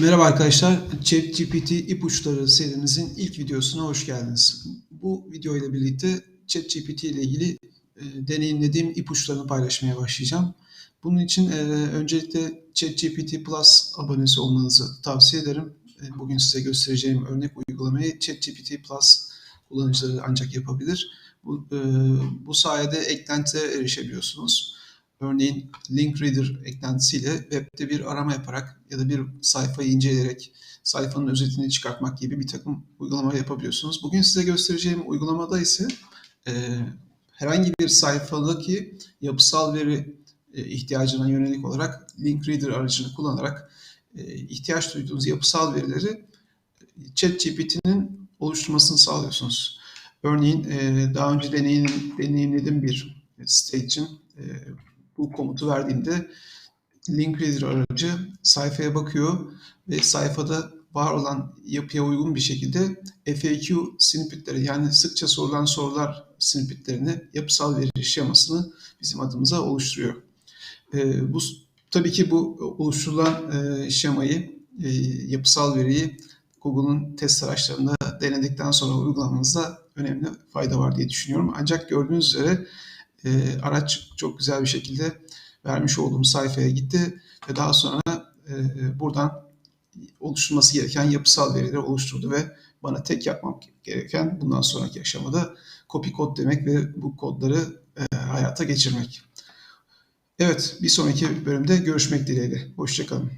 Merhaba arkadaşlar, ChatGPT ipuçları serimizin ilk videosuna hoş geldiniz. Bu video ile birlikte ChatGPT ile ilgili e, deneyimlediğim ipuçlarını paylaşmaya başlayacağım. Bunun için e, öncelikle ChatGPT Plus abonesi olmanızı tavsiye ederim. E, bugün size göstereceğim örnek uygulamayı ChatGPT Plus kullanıcıları ancak yapabilir. Bu, e, bu sayede eklentilere erişebiliyorsunuz. Örneğin Link Reader eklentisiyle webde bir arama yaparak ya da bir sayfayı inceleyerek sayfanın özetini çıkartmak gibi bir takım uygulamalar yapabiliyorsunuz. Bugün size göstereceğim uygulamada ise e, herhangi bir sayfadaki yapısal veri e, ihtiyacına yönelik olarak Link Reader aracını kullanarak e, ihtiyaç duyduğunuz yapısal verileri ChatGPT'nin oluşturmasını sağlıyorsunuz. Örneğin e, daha önce deneyim, deneyimlediğim bir site için e, bu komutu verdiğimde link reader aracı sayfaya bakıyor ve sayfada var olan yapıya uygun bir şekilde FAQ snippetleri yani sıkça sorulan sorular snippetlerini yapısal veri şemasını bizim adımıza oluşturuyor. E, bu tabii ki bu oluşturulan e, şemayı, e, yapısal veriyi Google'un test araçlarında denedikten sonra uygulamanızda önemli fayda var diye düşünüyorum. Ancak gördüğünüz üzere e, araç çok güzel bir şekilde vermiş olduğum sayfaya gitti ve daha sonra e, buradan oluşturması gereken yapısal verileri oluşturdu ve bana tek yapmam gereken bundan sonraki aşamada copy kod demek ve bu kodları e, hayata geçirmek. Evet, bir sonraki bölümde görüşmek dileğiyle. Hoşçakalın.